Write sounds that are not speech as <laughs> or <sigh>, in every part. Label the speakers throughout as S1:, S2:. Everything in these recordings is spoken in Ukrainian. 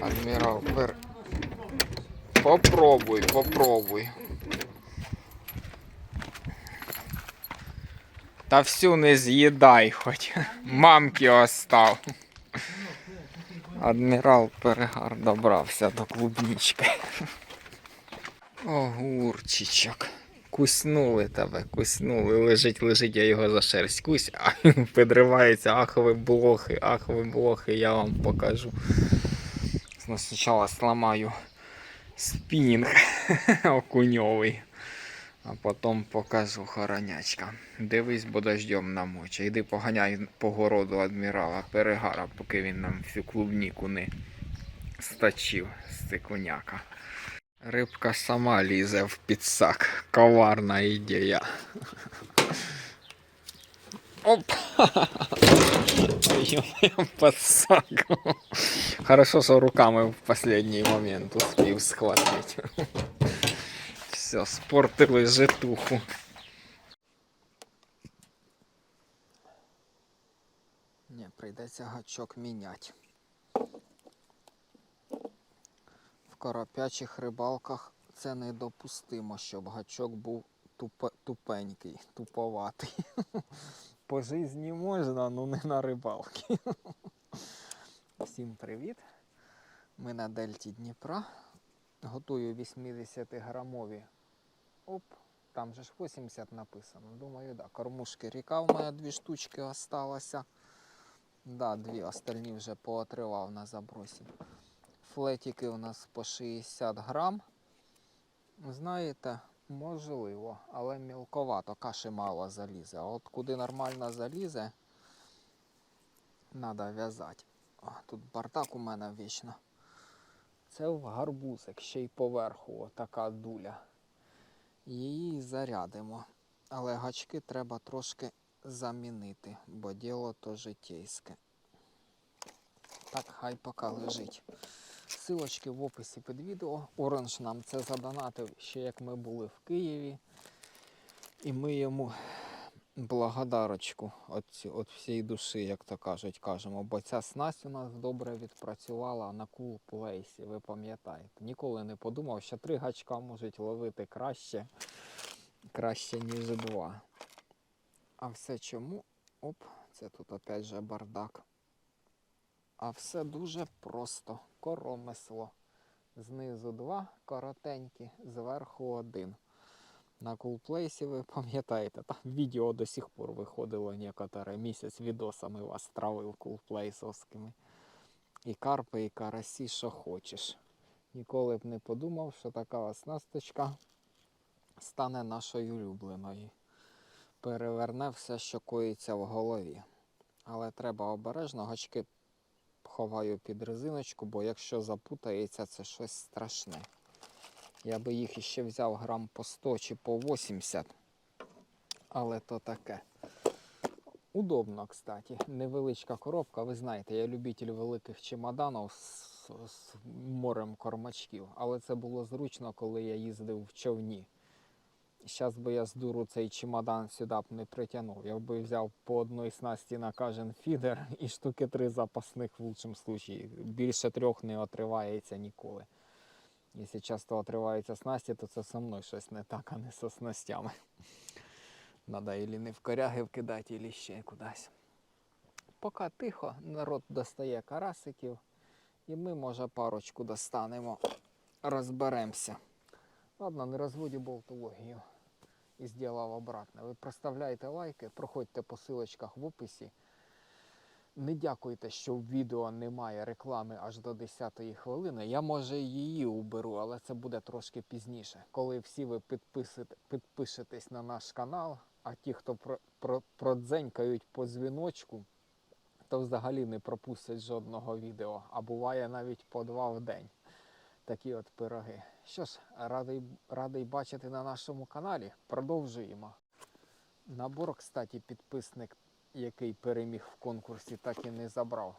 S1: Адмірал пер. Попробуй, попробуй. Та всю не з'їдай хоч. Мамки остав. Адмірал перегар добрався до клубнички. Огурчичок. Куснули тебе, куснули. Лежить, лежить, я його за шерсть кусь, а <laughs> підривається, ах ви блохи, ах ви блохи, я вам покажу. Ну, Спочатку сломаю спінінг <laughs> окуньовий, а потім покажу хоронячка. Дивись, бо дождем намоче. Іди поганяй по городу адмірала перегара, поки він нам всю клубніку не стачив з цикуняка. Рибка сама лізе в підсак. Коварна ідея. <laughs> Оп! Ё-моё, подсак. Хорошо, что руками в последний момент успів схватить. Все, спортили житуху. Не, прийдеться гачок міняти. В коропячих рибалках це недопустимо, щоб гачок був тупе, тупенький, туповатий. По житті можна, але не на рибалки. <laughs> Всім привіт! Ми на дельті Дніпра. Готую 80 грамові. Оп, там же ж 80 написано. Думаю, да. Кормушки ріка у мене дві штучки осталося. Да, дві остальні вже поотривав на забросі. Флетики у нас по 60 грам. Знаєте, можливо, але мілковато, каші мало залізе. А от куди нормально залізе, треба в'язати. Тут бардак у мене вічно. Це в гарбузик, ще й поверху отака дуля. Її зарядимо. Але гачки треба трошки замінити, бо діло то житейське. Так, хай поки лежить. Силочки в описі під відео. Оранж нам це задонатив ще як ми були в Києві. І ми йому благодарочку от, от всієї душі, як то кажуть, кажемо. Бо ця снасть у нас добре відпрацювала на кул плейсі, ви пам'ятаєте. Ніколи не подумав, що три гачка можуть ловити краще, краще, ніж два. А все чому? Оп, це тут опять же бардак. А все дуже просто. Коромисло. Знизу два коротенькі, зверху один. На кулплейсі ви пам'ятаєте, там відео до сих пор виходило некоторе місяць відосами вас травив кулплейсовськими. І карпи, і карасі, що хочеш. Ніколи б не подумав, що така оснасточка стане нашою улюбленою. Переверне все, що коїться в голові. Але треба обережно, гачки ховаю під резиночку, бо якщо запутається, це щось страшне. Я би їх іще взяв грам по 100 чи по 80. Але то таке. Удобно, кстати. Невеличка коробка. Ви знаєте, я любитель великих чемоданів з, з морем кормачків. Але це було зручно, коли я їздив в човні. Зараз би я з дуру цей чемодан сюди б не притягнув. Я би взяв по одній снасті на кожен фідер <laughs> і штуки три запасних в лучшому случаї. Більше трьох не отривається ніколи. Якщо часто отриваються снасті, то це со мною щось не так, а не со снастями. <laughs> Надо ілі не в коряги вкидати, ілі ще кудись. Поки тихо, народ достає карасиків, і ми, може, парочку достанемо, розберемося. Ладно, не розводю болтологію і зробив обратно. Ви проставляйте лайки, проходьте по силочках в описі. Не дякуйте, що в відео немає реклами аж до 10-ї хвилини. Я може її уберу, але це буде трошки пізніше. Коли всі ви підпишетесь на наш канал, а ті, хто про, про, продзенькають по дзвіночку, то взагалі не пропустять жодного відео, а буває навіть по два в день. Такі от пироги. Що ж, радий, радий бачити на нашому каналі. Продовжуємо. Набор, кстати, підписник, який переміг в конкурсі, так і не забрав.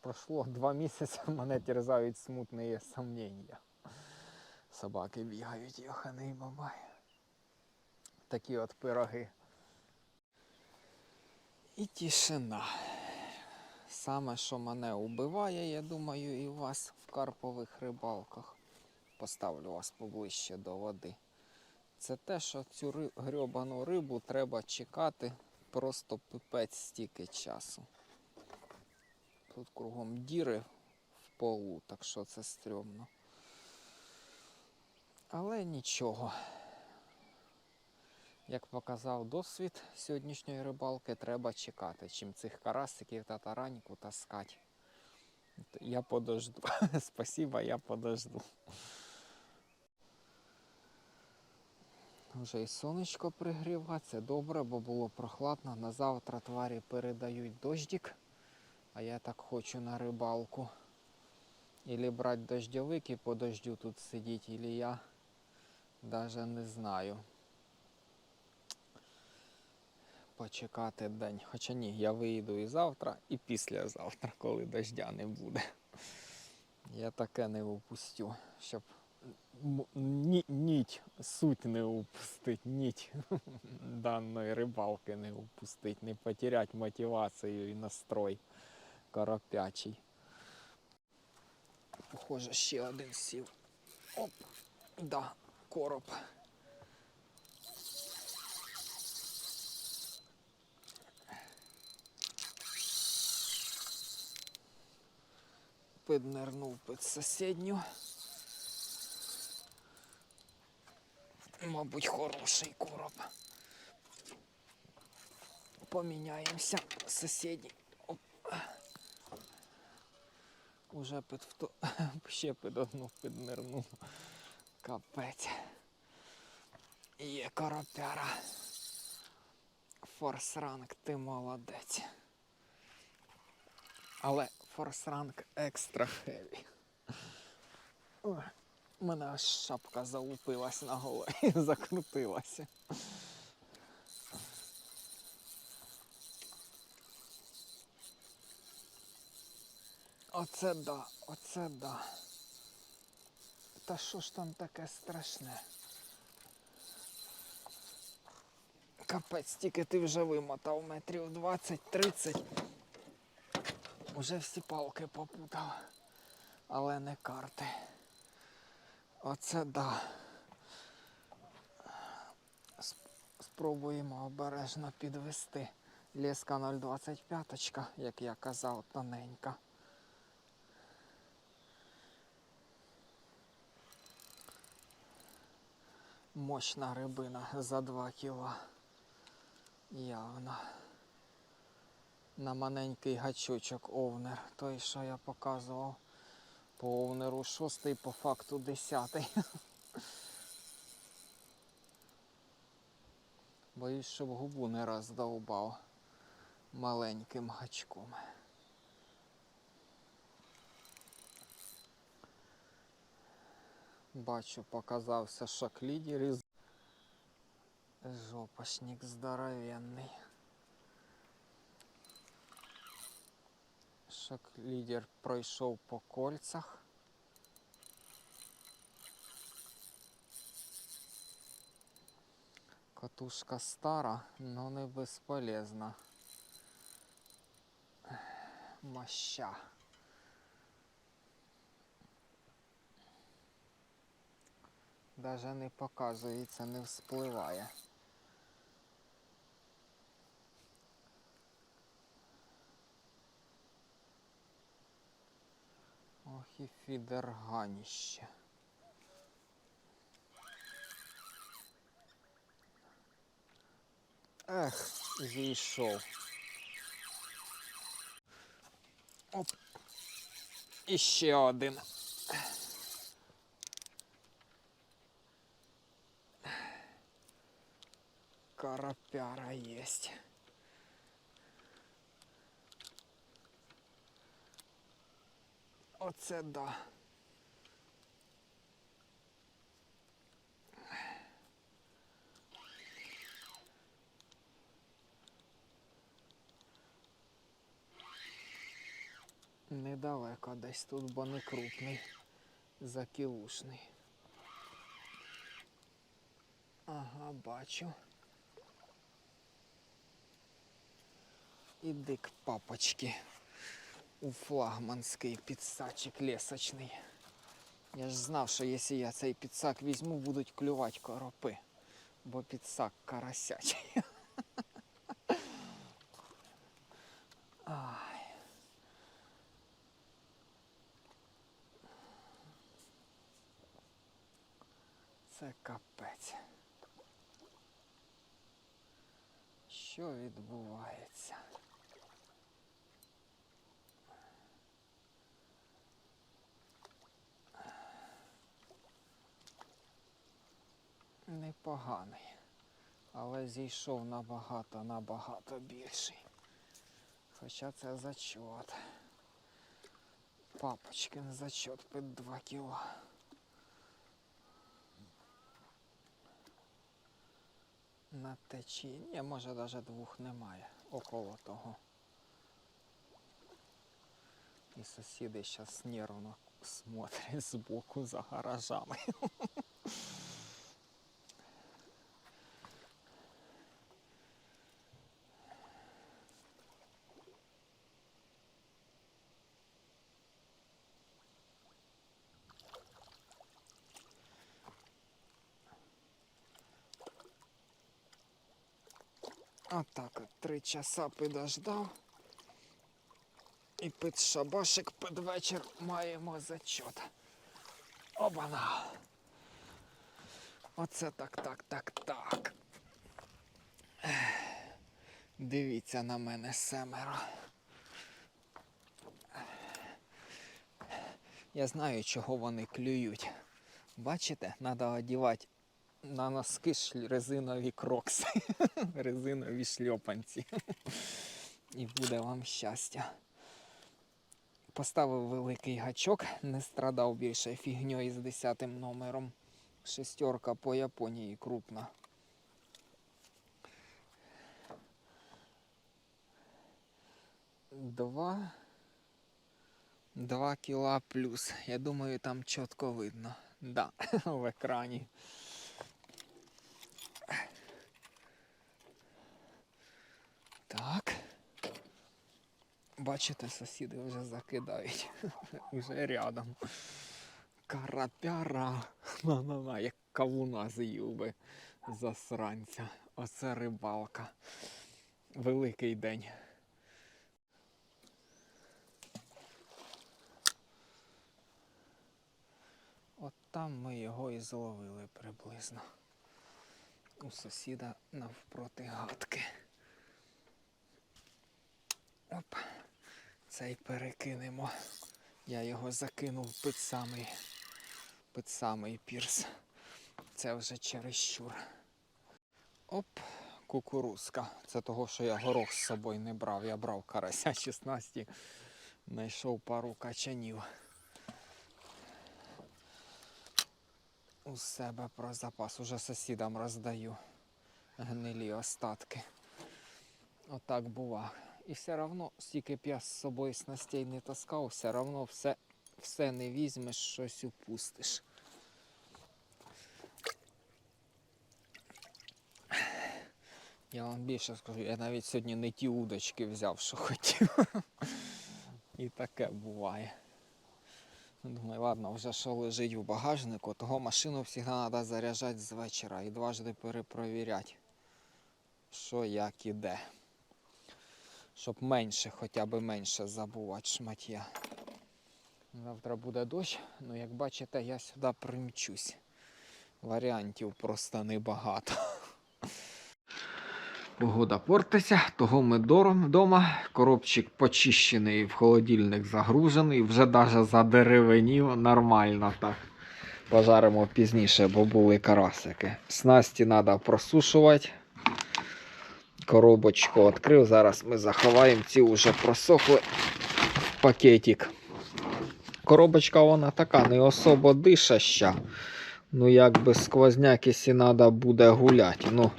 S1: Пройшло два місяці, <laughs> мене терзають смутні сомнення. Собаки бігають, йоханий бабай. Такі от пироги. І тишина. Саме, що мене убиває, я думаю, і вас в карпових рибалках. Поставлю вас поближче до води. Це те, що цю грьобану рибу треба чекати просто пипець стільки часу. Тут кругом діри в полу, так що це стрьомно. Але нічого. Як показав досвід сьогоднішньої рибалки, треба чекати, чим цих карасиків та тараньку таскати. Я подожду. <laughs> Спасибо, я подожду. Вже і сонечко пригріва, це добре, бо було прохладно. На завтра тварі передають дождик, а я так хочу на рибалку. Ілі брати дождьовик і по дождю тут сидіти, ілі я навіть не знаю. Почекати день. Хоча ні, я виїду і завтра, і післязавтра, коли дождя не буде. Я таке не упустю, щоб ні, ніть, суть не упустить, ніть <laughs> даної рибалки не упустить, не потерять мотивацію і настрой коропячий. Похоже, ще один сів. Оп, да, короб. Піднирнув під сусідню. Мабуть, хороший короб. Поміняємося сусідній. Уже під вто... <laughs> ще під одну піднирнув. Капець. Є коропяра. Форсранг, ти молодець. Але форсранг екстра хеві. У мене аж шапка залупилась на голові <laughs> закрутилася. Оце да, оце да. Та що ж там таке страшне? Капець, тільки ти вже вимотав метрів 20-30. Уже всі палки попутав, але не карти. Оце да. Спробуємо обережно підвести. Леска 0,25, як я казав, тоненька. Мощна рибина за 2 кіла. Явно. На маленький гачочок овнер. Той, що я показував. По овнеру шостий, по факту десятий. <laughs> Боюсь, щоб губу не роздовбав маленьким гачком. Бачу, показався шок-лідер із жопошник здоровенний. Шок-лідер пройшов по кольцах. Катушка стара, но не безполезна. Моща. Даже не показується, не вспливає. Ох. Ех, зійшов. Оп. І ще один. Карапяра єсть. Оце да. Недалеко десь тут, бо не крупний, закілушний. Ага, бачу. Іди к папочки. У флагманський підсачик лісочний. Я ж знав, що якщо я цей підсак візьму, будуть клювати коропи, бо підсак карасячий. <laughs> Це капець. Що відбувається? Непоганий, але зійшов набагато, набагато більший. Хоча це зачот. Папочкин зачот під 2 кіло. На течії. Може навіть двох немає. Около того. І сусіди зараз нервно смотрять збоку за гаражами. <laughs> Отак от три часа підождав. І під шабашик під вечір маємо зачот. Обана. Оце так, так, так, так. Дивіться на мене семеро. Я знаю, чого вони клюють. Бачите, треба одягати на носки резинові крокси, <laughs> резинові шльопанці. І буде вам щастя. Поставив великий гачок, не страдав більше фігньою з 10 номером. Шестерка по Японії крупна. Два. Два кіла плюс. Я думаю, там чітко видно. Да, <laughs> в екрані. Так. Бачите, сусіди вже закидають. <laughs> Вже рядом. Карапяра. На-на-на, як кавуна з'їв би засранця. Оце рибалка. Великий день. От там ми його і зловили приблизно. У сусіда навпроти гадки. Оп. Цей перекинемо. Я його закинув під самий, під самий пірс. Це вже чересчур. Оп, кукурузка. Це того, що я горох з собою не брав. Я брав карася 16, знайшов пару качанів. У себе про запас. Уже сусідам роздаю гнилі остатки. Отак бува. І все одно, скільки б я з собою снастей не таскав, все одно все, все не візьмеш, щось упустиш. Я вам більше скажу, я навіть сьогодні не ті удочки взяв, що хотів. І таке буває. Думаю, ладно, вже що лежить в багажнику, того машину завжди треба заряджати з вечора і дважди перепровіряти, що як і де. Щоб менше, хоча б менше забувати шмаття. Завтра буде дощ, ну як бачите, я сюди примчусь. Варіантів просто небагато. Погода портиться, того ми вдома. Коробчик почищений, в холодильник загружений, вже навіть задеревенів нормально так. Пожаримо пізніше, бо були карасики. Снасті треба просушувати. Коробочку відкрив. Зараз ми заховаємо ці вже просохли пакетик. Коробочка вона така не особо дишаща. Ну, якби сквозняк, якщо треба буде гуляти. Ну,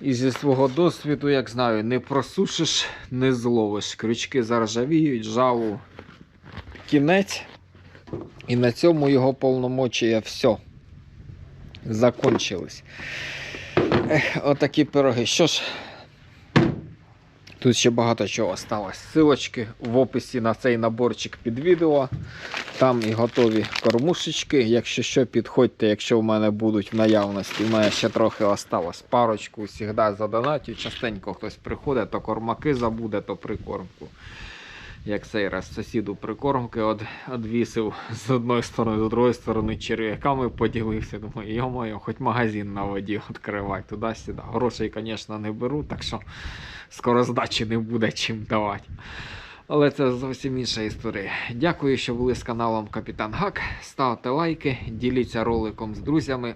S1: і зі свого досвіду, як знаю, не просушиш, не зловиш. Крючки заржавіють, жалу кінець. І на цьому його повномочія все. Закончилось. Отакі пироги. Що ж, Тут ще багато чого осталось. Силочки в описі на цей наборчик під відео. Там і готові кормушечки. Якщо що, підходьте, якщо в мене будуть в наявності. У мене ще трохи осталось. Парочку завжди задонатю. Частенько хтось приходить, то кормаки забуде, то прикормку. Як цей раз сусіду прикормки од, одвісив з одної сторони, з другої сторони черв'яками поділився. Думаю, йо-моє, хоч магазин на воді відкривати туди-сюди. Грошей, звісно, не беру, так що скоро здачі не буде чим давати. Але це зовсім інша історія. Дякую, що були з каналом Капітан Гак. Ставте лайки, діліться роликом з друзями.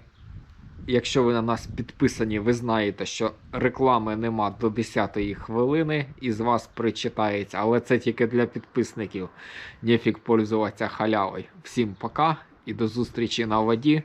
S1: Якщо ви на нас підписані, ви знаєте, що реклами нема до 10-ї хвилини і з вас причитається, але це тільки для підписників. Нефік пользуватися халявою. Всім пока і до зустрічі на воді.